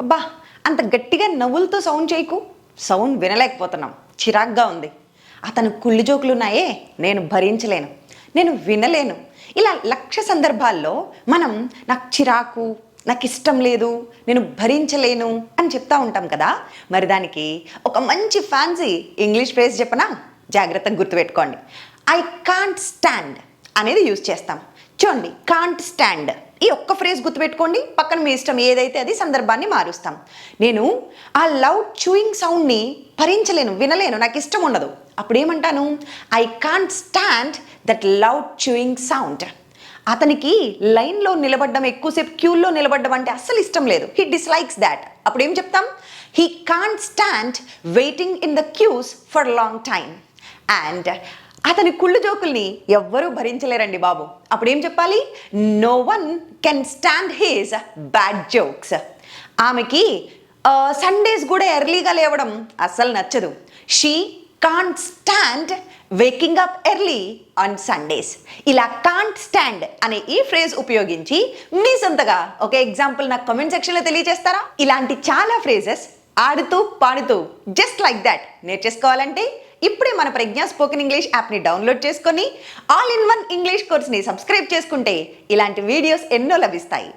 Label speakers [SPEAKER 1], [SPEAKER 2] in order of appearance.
[SPEAKER 1] అబ్బా అంత గట్టిగా నవ్వులతో సౌండ్ చేయకు. సౌండ్ వినలేకపోతున్నాం. చిరాగ్గా ఉంది. అతను కుళ్ళు జోకులు ఉన్నాయే నేను భరించలేను. నేను వినలేను. ఇలా లక్ష సందర్భాల్లో మనం నాకు చిరాకు నాకు ఇష్టం లేదు నేను భరించలేను అని చెప్తా ఉంటాం కదా. మరి దానికి ఒక మంచి ఫ్యాన్సీ ఇంగ్లీష్ ఫ్రేజ్ చెప్పనా? జాగ్రత్తగా గుర్తుపెట్టుకోండి. ఐ కాంట్ స్టాండ్ అనేది యూజ్ చేస్తాం. చూడండి కాంట్ స్టాండ్ ఈ ఒక్క ఫ్రేజ్ గుర్తుపెట్టుకోండి. పక్కన మీ ఇష్టం ఏదైతే అది సందర్భాన్ని మారుస్తాం. నేను ఆ లౌడ్ చూయింగ్ సౌండ్ని భరించలేను వినలేను. నాకు ఇష్టం ఉండదు. అప్పుడు ఏమంటాను I can't stand that loud chewing sound అతనికి లైన్లో నిలబడడం ఎక్కువసేపు క్యూల్లో నిలబడడం అంటే అస్సలు ఇష్టం లేదు. హీ డిస్లైక్స్ దాట్ అప్పుడు ఏం చెప్తాం he can't stand waiting in the queues for long time and అతని కుళ్ళు జోకుల్ని ఎవ్వరూ భరించలేరండి బాబు. అప్పుడు ఏం చెప్పాలి? No one can stand his bad jokes ఆమెకి సండేస్ కూడా ఎర్లీగా లేవడం అస్సలు నచ్చదు. She can't stand waking up early on Sundays ఇలా కాంట్ స్టాండ్ అనే ఈ ఫ్రేజ్ ఉపయోగించి మీ సొంతగా ఒక ఎగ్జాంపుల్ నాకు కమెంట్ సెక్షన్లో తెలియజేస్తారా? ఇలాంటి చాలా ఫ్రేజెస్ ఆడుతూ పాడుతూ జస్ట్ లైక్ దాట్ నేర్చేసుకోవాలంటే ఇప్పుడే మన ప్రజ్ఞా స్పోకెన్ ఇంగ్లీష్ యాప్ని డౌన్లోడ్ చేసుకొని ఆల్ ఇన్ వన్ ఇంగ్లీష్ కోర్స్ని సబ్స్క్రైబ్ చేసుకుంటే ఇలాంటి వీడియోస్ ఎన్నో లభిస్తాయి.